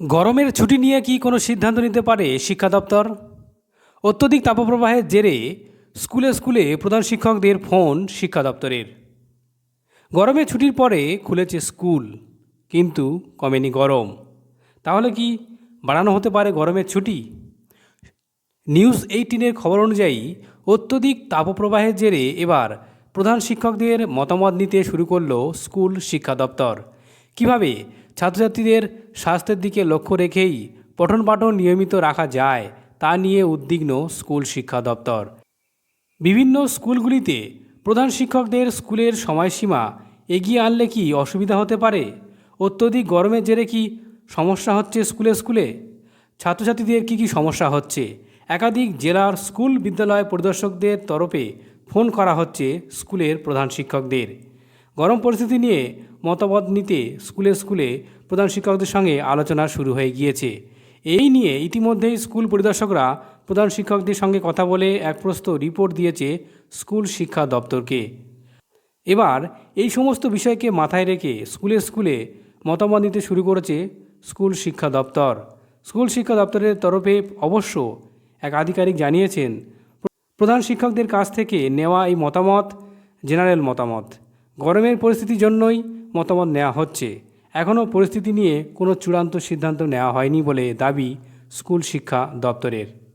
গরমের ছুটি নিয়ে কি কোনো সিদ্ধান্ত নিতে পারে শিক্ষা দপ্তর? অত্যধিক তাপপ্রবাহের জেরে স্কুলে স্কুলে প্রধান শিক্ষকদের ফোন শিক্ষা দপ্তরের। গরমে ছুটির পরে খুলেছে স্কুল, কিন্তু কমেনি গরম। তাহলে কি বাড়ানো হতে পারে গরমের ছুটি? নিউজ এইটিনের খবর অনুযায়ী অত্যধিক তাপপ্রবাহের জেরে এবার প্রধান শিক্ষকদের মতামত নিতে শুরু করল স্কুল শিক্ষা দপ্তর। কীভাবে ছাত্রছাত্রীদের স্বাস্থ্যের দিকে লক্ষ্য রেখেই পঠন পাঠন নিয়মিত রাখা যায়, তা নিয়ে উদ্বিগ্ন স্কুল শিক্ষা দপ্তর। বিভিন্ন স্কুলগুলিতে প্রধান শিক্ষকদের স্কুলের সময়সীমা এগিয়ে আনলে কি অসুবিধা হতে পারে? অত্যধিক গরমের জেরে কি সমস্যা হচ্ছে স্কুলে স্কুলে? ছাত্রছাত্রীদের কি কি সমস্যা হচ্ছে? একাধিক জেলার স্কুল বিদ্যালয় পরিদর্শকদের তরফে ফোন করা হচ্ছে স্কুলের প্রধান শিক্ষকদের। গরম পরিস্থিতি নিয়ে মতামত নিতে স্কুলে স্কুলে প্রধান শিক্ষকদের সঙ্গে আলোচনা শুরু হয়ে গিয়েছে। এই নিয়ে ইতিমধ্যেই স্কুল পরিদর্শকরা প্রধান শিক্ষকদের সঙ্গে কথা বলে এক প্রস্ত রিপোর্ট দিয়েছে স্কুল শিক্ষা দপ্তরকে। এবার এই সমস্ত বিষয়কে মাথায় রেখে স্কুলে স্কুলে মতামত নিতে শুরু করেছে স্কুল শিক্ষা দপ্তর। স্কুল শিক্ষা দপ্তরের তরফে অবশ্য এক আধিকারিক জানিয়েছেন, প্রধান শিক্ষকদের কাছ থেকে নেওয়া এই মতামত, জেনারেল মতামত। গরমের পরিস্থিতির জন্যই মতামত নেওয়া হচ্ছে। এখনও পরিস্থিতি নিয়ে কোনো চূড়ান্ত সিদ্ধান্ত নেওয়া হয়নি বলে দাবি স্কুল শিক্ষা দপ্তরের।